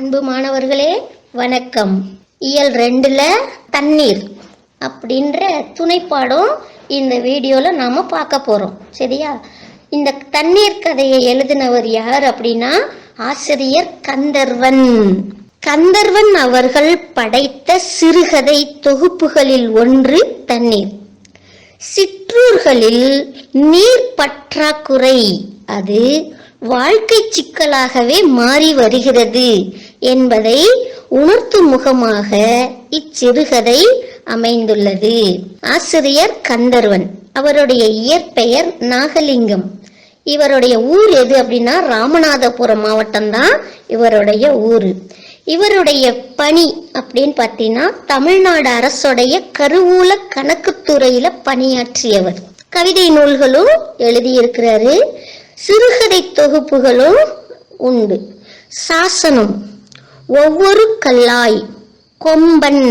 அன்பு மாணவர்களே வணக்கம். இயல் ரெண்டுல தண்ணீர் அப்படின்ற துணைப்பாடம் இந்த வீடியோல நாம பார்க்க போறோம். சரியா? இந்த தண்ணீர் கதையை எழுதினவர் யார் அப்படின்னா ஆசிரியர் கந்தர்வன். கந்தர்வன் அவர்கள் படைத்த சிறுகதை தொகுப்புகளில் ஒன்று தண்ணீர். சிற்றூர்களில் நீர் பற்றாக்குறை அது வாழ்க்கை சிக்கலாகவே மாறி வருகிறது என்பதை உணர்த்தும் முகமாக இச்சிறுகதை அமைந்துள்ளது. ஆசிரியர் கந்தர்வன். அவருடைய இயற்பெயர் நாகலிங்கம். இவருடைய ஊர் எது அப்படின்னா ராமநாதபுரம் மாவட்டம் தான் இவருடைய ஊர். இவருடைய பணி அப்படின்னு பார்த்தீங்கன்னா தமிழ்நாடு அரசுடைய கருவூல கணக்குத்துறையில பணியாற்றியவர். கவிதை நூல்களும் எழுதியிருக்கிறாரு. சிறுகதை தொகுப்புகளும் உண்டு. சாசனம் ஒவ்வொரு கல்லாய் கொம்பன்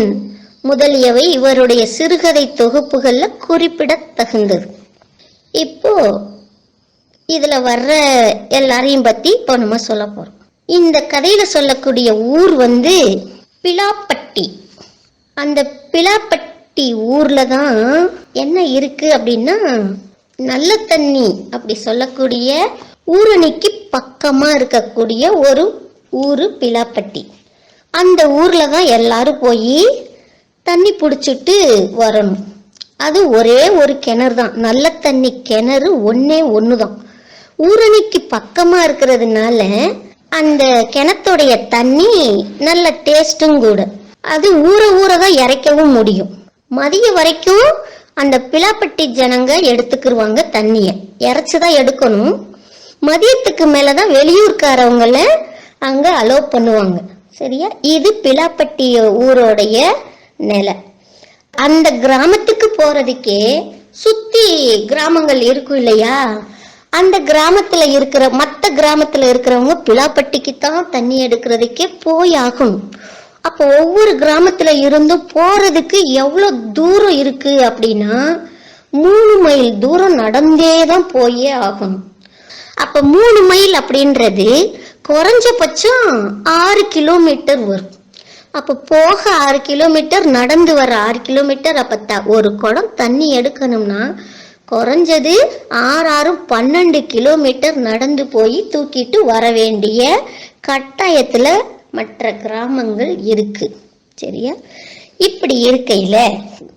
முதலியவை இவருடைய சிறுகதை தொகுப்புகள்ல குறிப்பிடத்தகுந்தது இப்போ இதுல வர்ற எல்லாரையும் பத்தி இப்போ நம்ம சொல்ல போறோம். இந்த கதையில சொல்லக்கூடிய ஊர் வந்து பிலாப்பட்டி அந்த பிலாப்பட்டி ஊர்ல தான் என்ன இருக்கு அப்படின்னா நல்ல தண்ணி அப்படி சொல்லக்கூடிய ஊரணிக்கு பக்கமா இருக்கக்கூடிய ஒரு ஊரு பிலாப்பட்டி அந்த ஊர்ல தான் எல்லாரும் போய் தண்ணி பிடிச்சிட்டு வரணும். அது ஒரே ஒரு கிணறு தான். நல்ல தண்ணி கிணறு ஒன்னே ஒன்று தான் ஊரணிக்கு பக்கமா இருக்கிறதுனால அந்த கிணத்துடைய தண்ணி நல்ல டேஸ்ட்டும் கூட. அது ஊற ஊற தான் இறைக்கவும் முடியும். மதிய வரைக்கும் அந்த பிலாப்பட்டி ஜனங்க எடுத்துக்கிருவாங்க தண்ணியை. இறைச்சி தான் எடுக்கணும். மதியத்துக்கு மேலே தான் வெளியூர்காரவங்கள அங்கே அலோவ் பண்ணுவாங்க. சரியா? இது பிலாப்பட்டி ஊரோடைய நிலை. அந்த கிராமத்துக்கு போறதுக்கே சுத்தி கிராமங்கள் இருக்கும் இல்லையா? அந்த கிராமத்துல இருக்கிற மற்ற கிராமத்துல இருக்கிறவங்க பிலாப்பட்டிக்கு தான் தண்ணி எடுக்கிறதுக்கே போய் ஆகணும் அப்போ ஒவ்வொரு கிராமத்துல இருந்தும் போறதுக்கு எவ்வளவு தூரம் இருக்கு அப்படின்னா மூணு மைல் தூரம் நடந்தே தான் போயே ஆகணும். அப்ப மூணு மைல் அப்படின்றது குறைஞ்சபட்சம் ஆறு கிலோமீட்டர் வரும். அப்ப போக ஆறு கிலோமீட்டர் நடந்து வர ஆறு கிலோமீட்டர் அப்ப த- ஒரு குடம் தண்ணி எடுக்கணும்னா குறைஞ்சது ஆறு ஆறும் பன்னெண்டு கிலோமீட்டர் நடந்து போய் தூக்கிட்டு வர வேண்டிய கட்டாயத்துல மற்ற கிராமங்கள் இருக்கு. சரியா? இப்படி இருக்கையில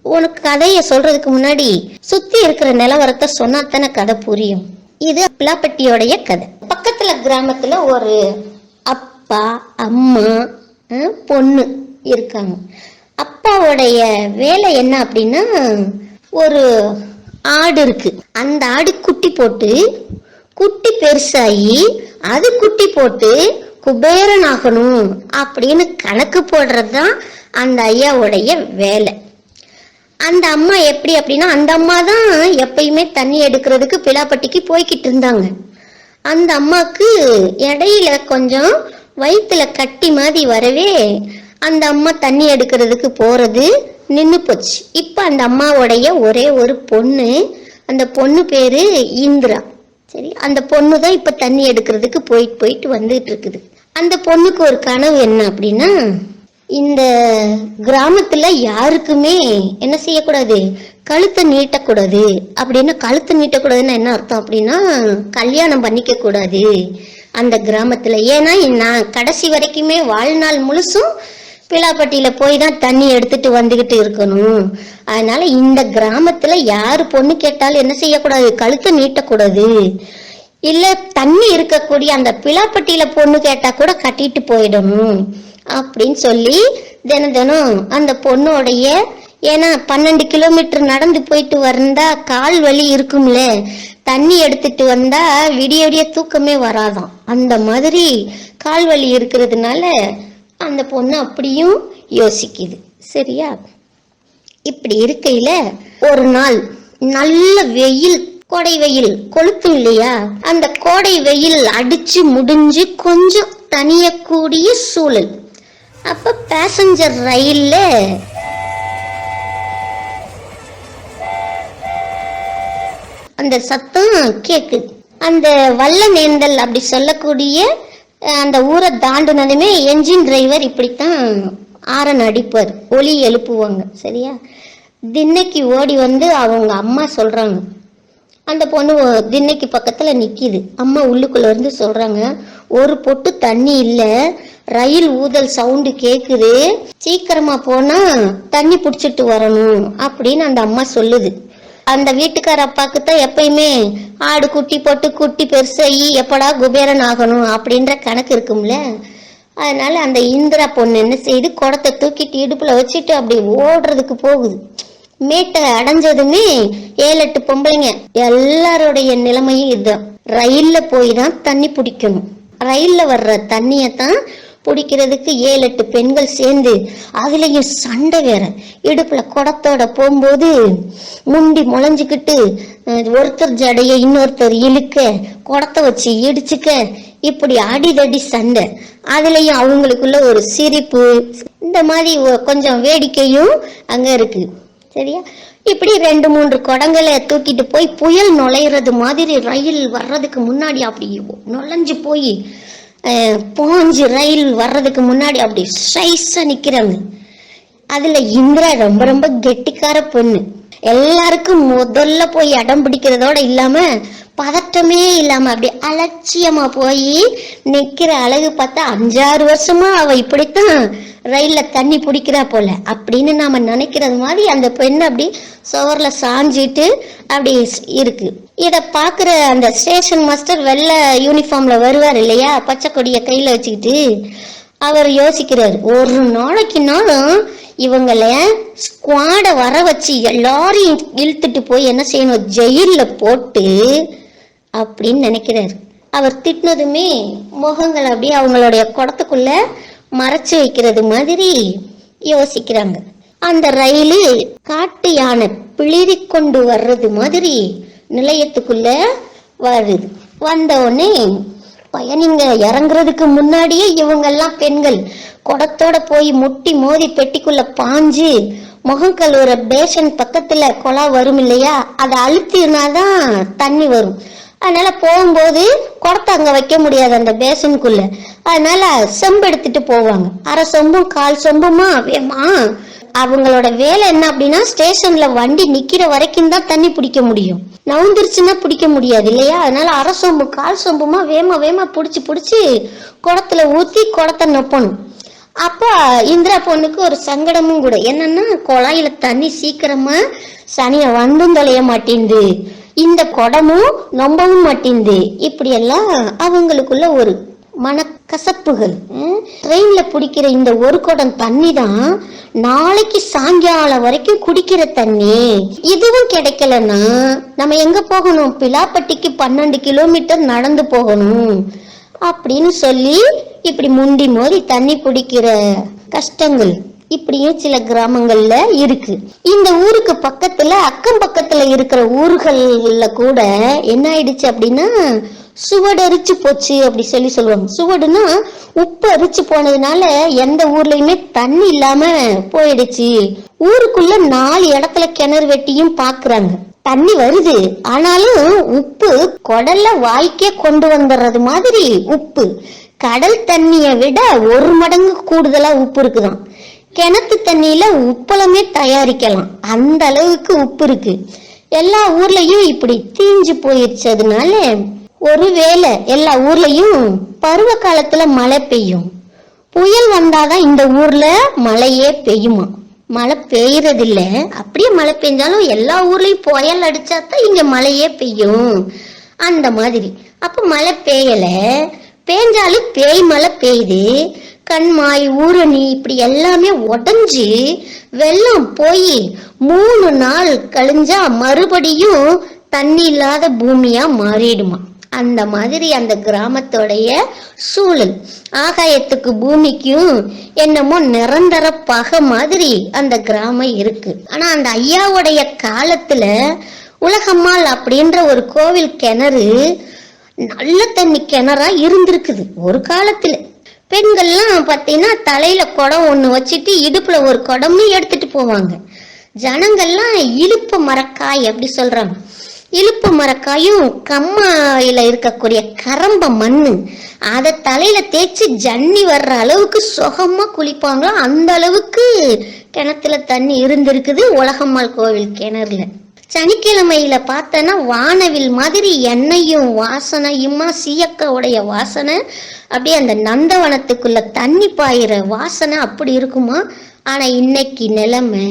உனக்கு கதையை சொல்றதுக்கு முன்னாடி சுத்தி இருக்கிற நிலவரத்தை சொன்னாத்தானே கதை புரியும். இது பிளாப்பட்டியோடைய கதை. பக்கத்துல கிராமத்துல ஒரு அப்பா அம்மா பொண்ணு இருக்காங்க. அப்பாவுடைய வேலை என்ன அப்படின்னா ஒரு ஆடு இருக்கு. அந்த ஆடு குட்டி போட்டு குட்டி பெருசாகி அது குட்டி போட்டு குபேரன் ஆகணும் அப்படின்னு கணக்கு போடுறது தான் அந்த ஐயாவுடைய வேலை. அந்த அம்மா எப்படி அப்படின்னா அந்த அம்மா தான் எப்பயுமே தண்ணி எடுக்கிறதுக்கு பிலாப்பட்டிக்கு போய்கிட்டு இருந்தாங்க. அந்த அம்மாக்கு இடையில கொஞ்சம் வயிற்றுல கட்டி மாதிரி வரவே அந்த அம்மா தண்ணி எடுக்கிறதுக்கு போறது நின்று போச்சு. இப்போ அந்த அம்மாவுடைய ஒரே ஒரு பொண்ணு அந்த பொண்ணு பேரு இந்திரா. சரி அந்த பொண்ணு தான் இப்போ தண்ணி எடுக்கிறதுக்கு போயிட்டு போயிட்டு வந்துட்டு இருக்குது. அந்த பொண்ணுக்கு ஒரு கனவு என்ன அப்படின்னா இந்த கிராமத்துல யாருக்குமே என்ன செய்யக்கூடாது? கழுத்தை நீட்டக்கூடாது. அப்படின்னா கழுத்தை நீட்டக்கூடாதுன்னா என்ன அர்த்தம் அப்படின்னா கல்யாணம் பண்ணிக்க கூடாது அந்த கிராமத்துல. ஏன்னா நான் கடைசி வரைக்குமே வாழ்நாள் முழுசும் பிலாப்பட்டியில போய் தான் தண்ணி எடுத்துட்டு வந்துகிட்டு இருக்கணும். அதனால இந்த கிராமத்துல யாரு பொண்ணு கேட்டாலும் என்ன செய்யக்கூடாது? கழுத்தை நீட்டக்கூடாது. இல்ல தண்ணி இருக்கக்கூடிய அந்த பிளாப்பட்டியில பொண்ணு கேட்டா கூட கட்டிட்டு போயிடணும் அப்படின்னு சொல்லி தினம் தினம் அந்த பொண்ணோடைய ஏன்னா பன்னெண்டு கிலோமீட்டர் நடந்து போயிட்டு வந்தா கால் வலி இருக்கும்ல. தண்ணி எடுத்துட்டு வந்தா விடிய விடிய தூக்கமே வராதாம். அந்த மாதிரி கால் வலி இருக்கிறதுனால அந்த பொண்ணு அப்படியும் யோசிக்குது. சரியா? இப்படி இருக்கையில ஒரு நாள் நல்ல வெயில் கோடை வெயில் கொளுத்தும் இல்லையா? அந்த கோடை வெயில் அடிச்சு முடிஞ்சு கொஞ்சம் தனியக்கூடிய சூழல். அப்ப பேசஞ்சர் ரயில்ல அந்த சத்தம் கேக்குது அந்த வல்ல நேந்தல் அப்படி சொல்லக்கூடிய அந்த ஊரை தாண்டினதுமே என்ஜின் டிரைவர் இப்படித்தான் ஆரன் அடிப்பார். ஒலி எழுப்புவாங்க. சரியா? தின்னைக்கு ஓடி வந்து அவங்க அம்மா சொல்றாங்க. அந்த பொண்ணு திண்ணைக்கு பக்கத்தில் நிற்கிது அம்மா உள்ளுக்குள்ளே இருந்து சொல்கிறாங்க ஒரு பொட்டு தண்ணி இல்லை ரயில் ஊதல் சவுண்டு கேட்குது சீக்கிரமாக போனால் தண்ணி பிடிச்சிட்டு வரணும் அப்படின்னு அந்த அம்மா சொல்லுது. அந்த வீட்டுக்கார அப்பாவுக்கு தான் எப்பயுமே ஆடு குட்டி போட்டு குட்டி பெருசாகி எப்படா குபேரன் ஆகணும்? அப்படின்ற கணக்கு இருக்கும்ல. அதனால அந்த இந்திரா பொண்ணு என்ன செய்யுது குடத்தை தூக்கிட்டு இடுப்பில் வச்சுட்டு அப்படி ஓடுறதுக்கு போகுது. மேட்டை அடைஞ்சதுமே ஏழு எட்டு பொம்பளைங்க. எல்லாருடைய நிலைமையும் இதுதான். ரயில்ல போய் தான் தண்ணி பிடிக்கணும். ரயில்ல வர்ற தண்ணியை தான் பிடிக்கிறதுக்கு ஏழு எட்டு பெண்கள் சேர்ந்து அதுலயும் சண்டை வேற. இடுப்புல குடத்தோட போகும்போது முண்டி முளைஞ்சுக்கிட்டு ஒருத்தர் ஜடைய இன்னொருத்தர் இழுக்க குடத்தை வச்சு இடிச்சுக்க இப்படி அடிதடி சண்டை. அதுலயும் அவங்களுக்குள்ள ஒரு சிரிப்பு. இந்த மாதிரி கொஞ்சம் வேடிக்கையும் அங்க இருக்கு. சரியா? இப்படி ரெண்டு மூன்று குடங்களை தூக்கிட்டு போய் புயல் நுழையிறது மாதிரி ரயில் வர்றதுக்கு முன்னாடி அப்படி நுழைஞ்சு போய் பாஞ்சு ரயில் வர்றதுக்கு முன்னாடி அப்படி ஸ்ட்ரைஸா நிக்கிறாங்க. அதுல இந்திரா ரொம்ப ரொம்ப கெட்டிக்கார பொண்ணு. எல்லாருக்கும் முதல்ல போய் இடம் பிடிக்கிறதோட இல்லாம பதட்டமே இல்லாம அப்படி அலட்சியமா போய் நிக்கிற அழகு பார்த்தா அஞ்சாறு வருஷமா அவ இப்படித்தான் ரயில்ல தண்ணி பிடிக்கிறா போல. அப்படின்னு நாம நினைக்கிறது மாதிரி அந்த பெண் அப்படி சுவர்ல சாஞ்சிட்டு அப்படி இருக்கு. இத பாக்குற அந்த ஸ்டேஷன் மாஸ்டர் வெள்ளை யூனிஃபார்ம்ல வருவார் இல்லையா? பச்சை கொடிய கையில வச்சுக்கிட்டு அவர் யோசிக்கிறார். ஒரு நாளைக்குனாலும் இவங்கள ஸ்குவாட வர வச்சு எல்லாரையும் இழுத்துட்டு போய் என்ன செய்யணும்? ஜெயிலில் போட்டு அப்படின்னு நினைக்கிறாரு. அவர் திட்டினதுமே முகங்கள் அப்படியே அவங்களுடைய குடத்துக்குள்ள மறைச்சு வைக்கிறது மாதிரி யோசிக்கிறாங்க. அந்த ரயிலு காட்டு யானை பிளிரி கொண்டு வர்றது மாதிரி நிலையத்துக்குள்ள வருது. வந்த உடனே பயணிங்க இறங்குறதுக்கு முன்னாடியே இவங்கெல்லாம் பெண்கள் குடத்தோட போய் முட்டி மோதி பெட்டிக்குள்ள பாஞ்சு முகம் கழுவுற பேஷன் பக்கத்துல குழா வரும் இல்லையா? அதை அழுத்தினாதான் தண்ணி வரும். அதனால போகும்போது குடத்தை அங்க வைக்க முடியாது அந்த பேசனுக்குள்ள அதனால செம்பு எடுத்துட்டு போவாங்க. அரை சொம்பும் கால் சொம்புமா? வேமா? அவங்களோட வேலை என்ன அப்படின்னா ஸ்டேஷன்ல வண்டி நிக்கிற வரைக்கும் தான் தண்ணி பிடிக்க முடியும். நவுந்துருச்சுன்னா பிடிக்க முடியாது இல்லையா? அதனால அரை சொம்பு கால் சொம்புமா? வேமா வேமா? பிடிச்சி பிடிச்சி குடத்துல ஊத்தி குடத்தை நொப்பணும். அப்போ இந்திரா பொண்ணுக்கு ஒரு சங்கடமும் கூட. என்னன்னா குழாயில தண்ணி சீக்கிரமா சனிய வந்தும் தொலைய மாட்டேங்குது இந்த குடமும் நம்பவும் மாட்டேங்குது. இப்படி எல்லாம் அவங்களுக்குள்ள ஒரு மனக்கசப்புகள். ம்? ட்ரெயின்ல பிடிக்கிற இந்த ஒரு குடம் தண்ணி தான் நாளைக்கு சாயங்காலம் வரைக்கும் குடிக்கிற தண்ணி. இதுவும் கிடைக்கலன்னா நம்ம எங்க போகணும்? பிலாப்பட்டிக்கு பன்னெண்டு கிலோமீட்டர் நடந்து போகணும். அப்படின்னு சொல்லி இப்படி முண்டி மோதி தண்ணி பிடிக்கிற கஷ்டங்கள். இப்படியும் சில கிராமங்கள்ல இருக்கு. இந்த ஊருக்கு பக்கத்துல அக்கம் பக்கத்துல இருக்கிற ஊர்கள்ல கூட என்ன ஆயிடுச்சு அப்படின்னா சுவடு அரிச்சு போச்சு அப்படி சொல்லி சொல்லுவாங்க. சுவடுனா உப்பு அரிச்சு போனதுனால எந்த ஊர்லயுமே தண்ணி இல்லாம போயிடுச்சு. ஊருக்குள்ள நாலு இடத்துல கிணறு வெட்டியும் பாக்குறாங்க. தண்ணி வருது. ஆனாலும் உப்பு குடல்ல வாய்க்கே கொண்டு வந்துடுறது மாதிரி உப்பு. கடல் தண்ணியை விட ஒரு மடங்கு கூடுதலா உப்பு இருக்குதான். கிணத்து தண்ணியில உப்பளமே தயாரிக்கலாம். அந்த அளவுக்கு உப்பு இருக்கு. எல்லா ஊர்லயும் இப்படி தீஞ்சு போயிடுச்சதுனால ஒருவேளை எல்லா ஊர்லயும் பருவ காலத்துல மழை பெய்யும். புயல் வந்தாதான் இந்த ஊர்ல மழையே பெய்யுமா? மழை பெய்யறதில்ல. அப்படியே மழை பெஞ்சாலும் எல்லா ஊர்லயும் புயல் அடிச்சாதான் இங்க மழையே பெய்யும். அந்த மாதிரி. அப்ப மழை பெய்யல. பேஞ்சாலும் பேய் மழை பெய்யுது. கண்மாய் ஊரணி இப்படி எல்லாமே உடஞ்சி வெள்ளம் போய் மூணு நாள் கழிஞ்சா மறுபடியும் தண்ணி இல்லாத பூமியா மாறிடுமா? அந்த மாதிரி அந்த கிராமத்தோடைய சூழல். ஆகாயத்துக்கு பூமிக்கும் என்னமோ நிரந்தர பகை மாதிரி அந்த கிராமம் இருக்கு. ஆனா அந்த ஐயாவுடைய காலத்துல உலகம்மாள் அப்படின்ற ஒரு கோவில் கிணறு நல்ல தண்ணி கிணறா இருந்திருக்குது. ஒரு காலத்துல. பெண்கள்லாம் பார்த்தீங்கன்னா தலையில குடம் ஒண்ணு வச்சுட்டு இடுப்புல ஒரு குடம்னு எடுத்துட்டு போவாங்க. ஜனங்கள்லாம் இழுப்பு மரக்காய் அப்படி சொல்றாங்க. இழுப்பு மரக்காயும் கம்மாயில இருக்கக்கூடிய கரம்ப மண்ணு அதை தலையில தேய்ச்சி ஜன்னி வர்ற அளவுக்கு சுகமா குளிப்பாங்களோ அந்த அளவுக்கு கிணத்துல தண்ணி இருந்திருக்குது உலகம்மாள் கோவில் கிணறுல. சனிக்கிழமையில பார்த்தேன்னா வானவில் மாதிரி எண்ணெயும் வாசனையுமா சீயக்காவுடைய வாசனை அப்படியே அந்த நந்தவனத்துக்குள்ள தண்ணி பாயிற வாசனை அப்படி இருக்குமா? ஆனா இன்னைக்கு நிலைமை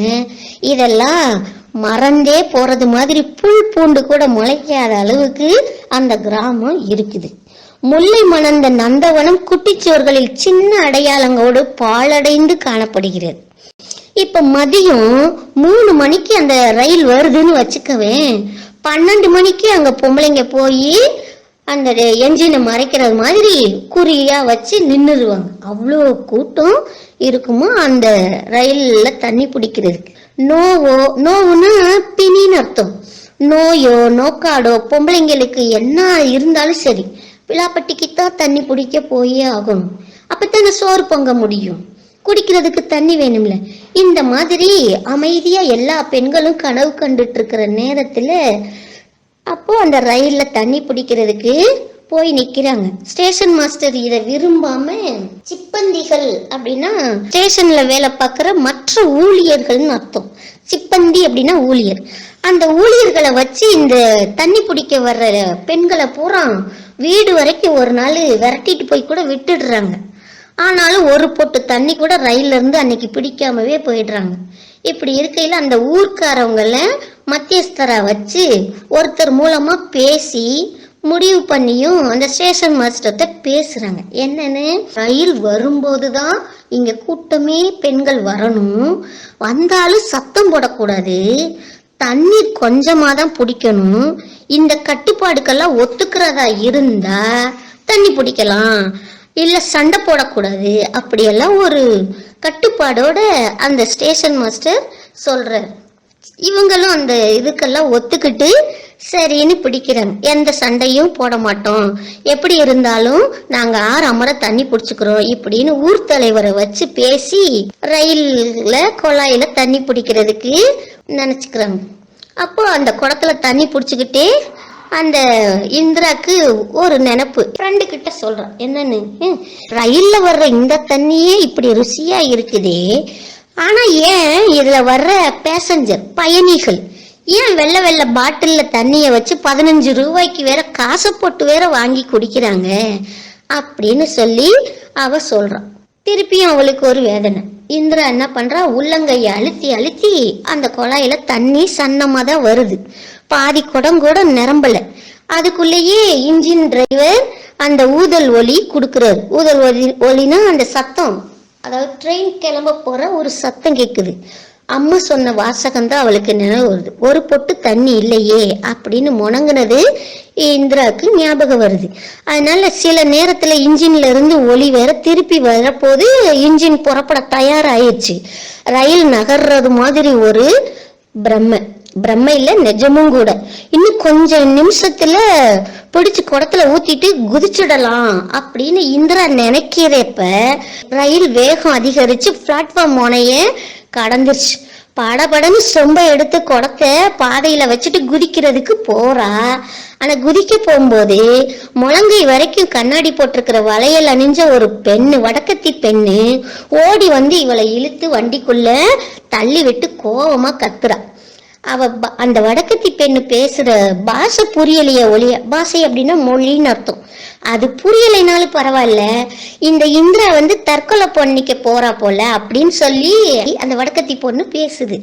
இதெல்லாம் மறந்தே போறது மாதிரி புல் பூண்டு கூட முளைக்காத அளவுக்கு அந்த கிராமம் இருக்குது. முல்லை மணந்த நந்தவனம் குட்டிச்சுவர்களில் சின்ன அடையாளங்களோடு பாழடைந்து காணப்படுகிறது. இப்ப மதியம் மூணு மணிக்கு அந்த ரயில் வருதுன்னு வச்சுக்கவேன். பன்னெண்டு மணிக்கு அங்க பொம்பளைங்க போய் அந்த என்ஜினை மறைக்கிறது மாதிரி குறியா வச்சு நின்றுடுவாங்க அவ்வளோ கூட்டம் இருக்குமா அந்த ரயில்ல தண்ணி பிடிக்கிறதுக்கு. நோவோ நோவுன்னா பிணின்னு அர்த்தம். நோயோ நோக்காடோ பொம்பளைங்களுக்கு என்ன இருந்தாலும் சரி. விழாப்பட்டிக்கு தான் தண்ணி பிடிக்க போயே ஆகணும். அப்பத்தானே சோறு பொங்க முடியும்? குடிக்கிறதுக்கு தண்ணி வேணும்ல. இந்த மாதிரி அமைதியா எல்லா பெண்களும் கனவு கண்டுட்டு இருக்கிற நேரத்துல அப்போ அந்த ரயில்ல தண்ணி பிடிக்கிறதுக்கு போய் நிக்கிறாங்க. ஸ்டேஷன் மாஸ்டர் இதை விரும்பாம சிப்பந்திகள் அப்படின்னா ஸ்டேஷன்ல வேலை பார்க்குற மற்ற ஊழியர்கள்னு அர்த்தம். சிப்பந்தி அப்படின்னா ஊழியர். அந்த ஊழியர்களை வச்சு இந்த தண்ணி பிடிக்க வர்ற பெண்களை பூரா வீடு வரைக்கும் ஒரு நாள் விரட்டிட்டு போய் கூட விட்டுடுறாங்க. ஆனாலும் ஒரு பொட்டு தண்ணி கூட ரயில்ல இருந்து அன்னைக்கு பிடிக்காமவே போயிடுறாங்க. இப்படி இருக்கையில அந்த ஊர்க்காரவங்கள மத்தியஸ்தரா வச்சு ஒருத்தர் மூலமா பேசி முடிவு பண்ணியும் அந்த ஸ்டேஷன் மாஸ்டர்கிட்ட பேசுறாங்க. என்னன்னு? ரயில் வரும்போது தான் இங்க கூட்டமே பெண்கள் வரணும். வந்தாலும் சத்தம் போடக்கூடாது. தண்ணீர் கொஞ்சமா தான் பிடிக்கணும். இந்த கட்டுப்பாடுக்கெல்லாம் ஒத்துக்கிறதா இருந்தா தண்ணி பிடிக்கலாம். இல்லை சண்டை போடக்கூடாது. அப்படியெல்லாம் ஒரு கட்டுப்பாடோட அந்த ஸ்டேஷன் மாஸ்டர் சொல்கிறார் இவங்களும் அந்த இதுக்கெல்லாம் ஒத்துக்கிட்டு சரின்னு பிடிக்கிறாங்க எந்த சண்டையும் போட மாட்டோம். எப்படி இருந்தாலும் நாங்க ஆறு அமர தண்ணி பிடிச்சிக்கிறோம். இப்படின்னு ஊர் தலைவரை வச்சு பேசி ரயில்ல குழாயில தண்ணி பிடிக்கிறதுக்கு நினைச்சுக்கிறாங்க. அப்போ அந்த குடத்துல தண்ணி பிடிச்சிக்கிட்டே அந்த இந்திராக்கு ஒரு நினைப்பு. ஃப்ரெண்டு கிட்ட சொல்றான் என்னன்னு? ரயிலில் ரயில்ல வர்ற இந்த தண்ணியே இப்படி ருசியா இருக்குதே. ஆனா ஏன் இதுல வர்ற பேசஞ்சர் பயணிகள்? ஏன் வெள்ளை வெள்ளை பாட்டில்ல தண்ணிய வச்சு பதினஞ்சு ரூபாய்க்கு வேற காசை போட்டு வேற வாங்கி குடிக்கிறாங்க? அப்படின்னு சொல்லி அவ சொல்றான் திருப்பியும் அவளுக்கு ஒரு வேதனை. இந்திரா என்ன பண்றா? உள்ளங்கையை அழுத்தி அழுத்தி அந்த குழாயில தண்ணி சன்னமா தான் வருது. பாதி குடம் கூட நிரம்பல. அதுக்குள்ளேயே இன்ஜின் டிரைவர் அந்த ஊதல் ஒலி கொடுக்குறாரு. ஊதல் ஒலி ஒலினா அந்த சத்தம். அதாவது ட்ரெயின் கிளம்ப போற ஒரு சத்தம் கேக்குது. அம்மா சொன்ன வாசகம் தான் அவளுக்கு நினைவு வருது. ஒரு பொட்டு தண்ணி இல்லையே அப்படின்னு முணங்குனது இந்திராவுக்கு ஞாபகம் வருது. அதனால சில நேரத்துல இன்ஜின்ல இருந்து ஒளி வேற திருப்பி வரப்போது இன்ஜின் புறப்பட தயாராயிருச்சு. ரயில் நகர்றது மாதிரி ஒரு பிரம்ம. பிரம்ம இல்ல நிஜமும் கூட. இன்னும் கொஞ்சம் நிமிஷத்துல பிடிச்சு குடத்துல ஊத்திட்டு குதிச்சிடலாம் அப்படின்னு இந்திரா நினைக்கிறப்ப ரயில் வேகம் அதிகரிச்சு பிளாட்ஃபார்ம் முனைய கடந்துருச்சு. படபடன்னு சொம்ப எடுத்து குடத்தை பாதையில வச்சுட்டு குதிக்கிறதுக்கு போறா. ஆனா குதிக்க போகும்போது முழங்கை வரைக்கும் கண்ணாடி போட்டிருக்கிற வளையல் அணிஞ்ச ஒரு பெண்ணு வடக்கத்தி பெண்ணு ஓடி வந்து இவளை இழுத்து வண்டிக்குள்ள தள்ளி விட்டு கோவமா கத்துறா. அவ அந்த வடக்கத்தி பெண்ணு பேசுற பாஷை புரியலையே ஒளிய பாஷை அப்படின்னா மொழின்னு அர்த்தம். அது புரியலைனாலும் பரவாயில்ல. இந்த இந்திரா வந்து தற்கொலை பண்ணிக்க போறா போல அப்படின்னு சொல்லி அந்த வடக்கத்தி பொண்ணு பேசுது.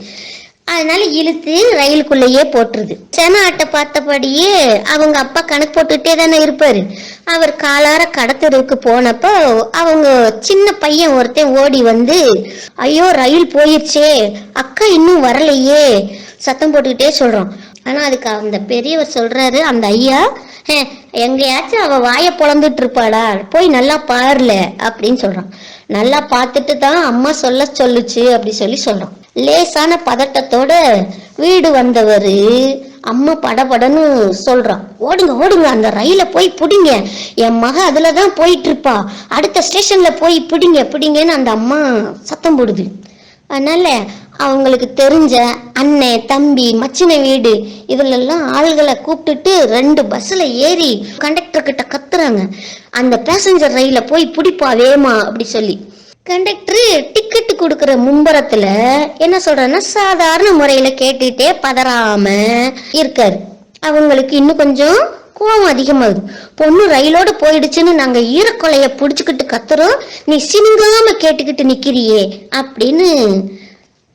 அதனால இழுத்து ரயிலுக்குள்ளேயே போட்டுருது. சென ஆட்டை பார்த்தபடியே அவங்க அப்பா கணக்கு போட்டுக்கிட்டே தானே இருப்பாரு. அவர் காலார கடத்தருக்கு போனப்போ அவங்க சின்ன பையன் ஒருத்தன் ஓடி வந்து ஐயோ ரயில் போயிடுச்சே அக்கா இன்னும் வரலையே. சத்தம் போட்டுக்கிட்டே சொல்றோம். ஆனா அதுக்கு அந்த பெரியவர் சொல்றாரு அந்த ஐயா "ஹே, எங்கேயாச்சும் அவ வாயை பொழந்துட்டு இருப்பாளா? போய் நல்லா பாருல அப்படின்னு சொல்றான். நல்லா பார்த்துட்டு தான் அம்மா சொல்ல சொல்லுச்சு அப்படி சொல்லி சொல்றான். லேசான பதட்டத்தோட வீடு வந்தவரு அம்மா படபடன்னு சொல்றான். ஓடுங்க ஓடுங்க அந்த ரயில போய் பிடிங்க. என் மக அதுல தான் போயிட்டு இருப்பா அடுத்த ஸ்டேஷன்ல போய் பிடிங்க பிடிங்கன்னு அந்த அம்மா சத்தம் போடுது. அதனால அவங்களுக்கு தெரிஞ்ச அண்ணன் தம்பி மச்சின வீடு இதுலெல்லாம் ஆள்களை கூப்பிட்டுட்டு ரெண்டு பஸ்ஸில் ஏறி கண்டக்டர் கிட்ட கத்துறாங்க. அந்த பேசஞ்சர் ரயில போய் பிடிப்பா வேமா அப்படி சொல்லி. கண்டக்டர் டிக்கெட் கொடுக்குற மும்பரத்துல என்ன சொல்றேன்னா சாதாரண முறையில கேட்டுட்டே பதறாம இருக்காரு. அவங்களுக்கு இன்னும் கொஞ்சம் கோவம் அதிகமாகுது. பொண்ணு ரயிலோட போயிடுச்சுன்னு நாங்க ஈரக்கொலைய புடிச்சுக்கிட்டு கத்துறோம். நீ சினுங்காம கேட்டுக்கிட்டு நிக்கிறியே அப்படின்னு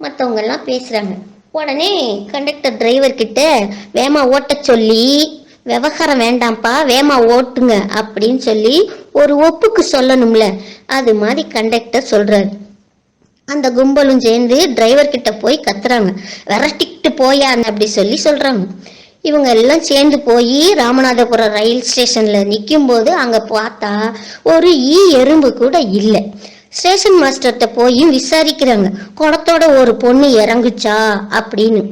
மற்றவங்கெல்லாம் எல்லாம் பேசுறாங்க. உடனே கண்டக்டர் டிரைவர் கிட்ட வேமா ஓட்ட சொல்லி விவகாரம் வேண்டாம்ப்பா வேமா ஓட்டுங்க அப்படின்னு சொல்லி ஒரு ஒப்புக்கு சொல்லணும்ல. அது மாதிரி கண்டக்டர் சொல்றாரு. அந்த கும்பலும் சேர்ந்து டிரைவர் கிட்ட போய் கத்துறாங்க. விரட்டிக்கிட்டு போயான்னு அப்படி சொல்லி சொல்றாங்க. இவங்க எல்லாம் சேர்ந்து போய் ராமநாதபுரம் ரயில் ஸ்டேஷன்ல நிற்கும் போது அங்க பார்த்தா ஒரு ஈ எறும்பு கூட இல்லை. ஸ்டேஷன் மாஸ்டர்கிட்ட போய் விசாரிக்கிறாங்க. குடத்தோட ஒரு பொண்ணு இறங்குச்சா அப்படின்னு.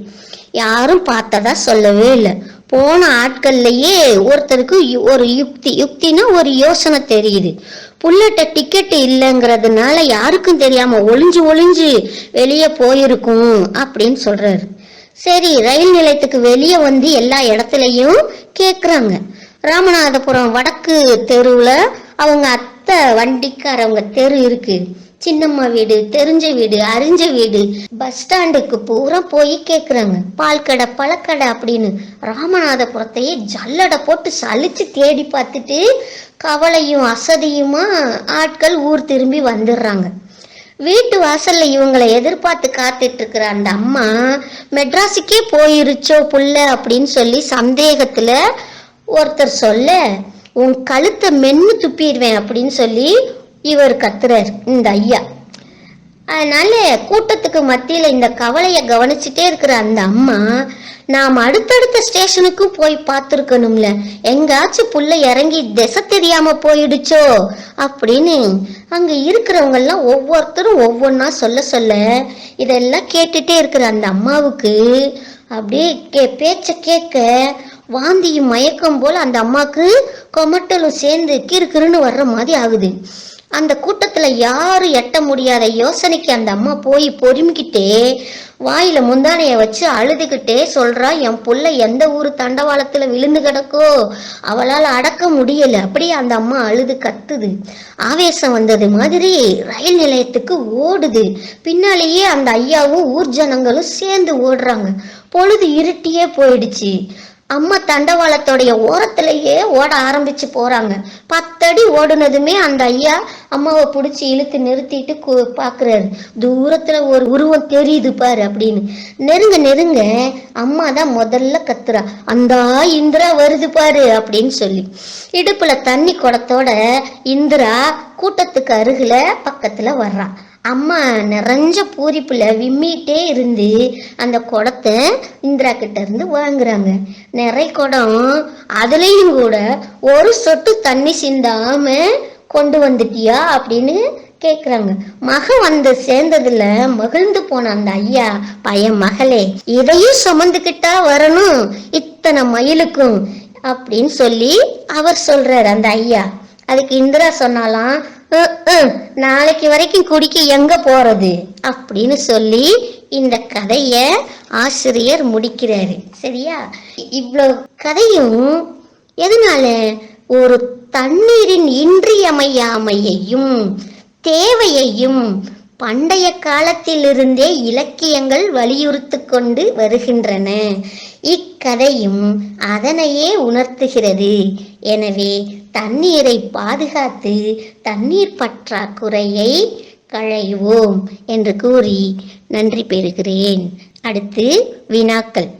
யாரும் பார்த்ததா சொல்லவே இல்லை. போன ஆட்கள்லயே ஒருத்தருக்கு யு- ஒரு யுக்தி யுக்தினா ஒரு யோசனை தெரியுது. புல்லட்ட டிக்கெட் இல்லைங்கிறதுனால யாருக்கும் தெரியாம ஒளிஞ்சு ஒளிஞ்சு வெளியே போயிருக்கும் அப்படின்னு சொல்றாரு. சரி ரயில் நிலையத்துக்கு வெளியே வந்து எல்லா இடத்துலையும் கேக்குறாங்க. ராமநாதபுரம் வடக்கு தெருவில் அவங்க அத்தை வண்டிக்காரவங்க தெரு இருக்கு. சின்னம்மா வீடு தெரிஞ்ச வீடு அறிஞ்ச வீடு. பஸ் ஸ்டாண்டுக்கு பூரா போய் கேக்குறாங்க. பால் கடை பழக்கடை அப்படின்னு. ராமநாதபுரத்தையே ஜல்லடை போட்டு சலிச்சு தேடி பார்த்துட்டு கவலையும் அசதியுமா ஆட்கள் ஊர் திரும்பி வந்துடுறாங்க. வீட்டு வாசல்ல இவங்களை எதிர்பார்த்து காத்துட்டு இருக்கிற அந்த அம்மா மெட்ராஸுக்கே போயிருச்சோ புள்ள? அப்படின்னு சொல்லி சந்தேகத்துல ஒருத்தர் சொல்ல உன் கழுத்தை மென்னு துப்பிடுவேன் அப்படின்னு சொல்லி இவர் கத்துறார் இந்த ஐயா. அதனால கூட்டத்துக்கு மத்தியில இந்த கவலையை கவனிச்சுட்டே இருக்கிற அந்த அம்மா நாம் அடுத்தடுத்த ஸ்டேஷனுக்கும் போய் பார்த்துருக்கணும்ல. எங்காச்சும் புள்ள இறங்கி திசை தெரியாம போயிடுச்சோ? அப்படின்னு அங்க இருக்கிறவங்க எல்லாம் ஒவ்வொருத்தரும் ஒவ்வொன்றா சொல்ல சொல்ல இதெல்லாம் கேட்டுட்டே இருக்கிற அந்த அம்மாவுக்கு அப்படியே கே பேச்ச கேட்க வாந்தியும் மயக்கம் போல் அந்த அம்மாவுக்கு கொமட்டலும் சேர்ந்து கிறுகிறுன்னு வர்ற மாதிரி ஆகுது. அந்த கூட்டத்தில் யாரும் எட்ட முடியாத யோசனைக்கு அந்த அம்மா போய் பொறுமிக்கிட்டே வாயில முந்தானையை வச்சு அழுதுகிட்டே சொல்றா என் புள்ள எந்த ஊர் தண்டவாளத்துல விழுந்து கிடக்கோ அவளால் அடக்க முடியல. அப்படியே அந்த அம்மா அழுது கத்துது. ஆவேசம் வந்தது மாதிரி ரயில் நிலையத்துக்கு ஓடுது. பின்னாலேயே அந்த ஐயாவும் ஊர் ஜனங்களும் சேர்ந்து ஓடுறாங்க. பொழுது இருட்டியே போயிடுச்சு. அம்மா தண்டவாளத்தோடைய ஓரத்திலேயே ஓட ஆரம்பிச்சு போறாங்க. பத்தடி ஓடுனதுமே அந்த ஐயா அம்மாவை பிடிச்சி இழுத்து நிறுத்திட்டு கு- பாக்குறாரு. தூரத்துல ஒரு உருவம் தெரியுது பாரு அப்படின்னு. நெருங்க நெருங்க அம்மா தான் முதல்ல கத்துறா. அந்தா இந்திரா வருது பாரு அப்படின்னு சொல்லி. இடுப்புல தண்ணி குடத்தோட இந்திரா கூட்டத்துக்கு அருகில பக்கத்துல வர்றான் அம்மா நிறைஞ்ச பூரிப்புல விம்மிட்டே இருந்து அந்த குடத்தை இந்திரா கிட்ட இருந்து வாங்குறாங்க. நிறைய குடம் அதுலயும் கூட ஒரு சொட்டு தண்ணி சிந்தாம கொண்டு வந்துட்டியா அப்படின்னு கேக்குறாங்க. மக வந்து சேர்ந்ததுல மகிழ்ந்து போன அந்த ஐயா பையன் மகளே இதையும் சுமந்துக்கிட்டா வரணும் இத்தனை மயிலுக்கும் அப்படின்னு சொல்லி அவர் சொல்றாரு அந்த ஐயா. அதுக்கு இந்திரா சொன்னாலாம் நாளைக்கு வரைக்கும் குடிக்க எங்க போறது? அப்படின்னு சொல்லி இந்த கதைய ஆசிரியர் முடிக்கிறாரு. சரியா? இவ்வளோ கதையும் எதனால ஒரு தண்ணீரின் இன்றியமையாமையையும் தேவையையும் பண்டைய காலத்திலிருந்தே இலக்கியங்கள் வலியுறுத்து கொண்டு வருகின்றன. இக்கதையும் அதனையே உணர்த்துகிறது. எனவே தண்ணீரை பாதுகாத்து தண்ணீர் பற்றாக்குறையை களைவோம் என்று கூறி நன்றி பெறுகிறேன். அடுத்து வினாக்கள்.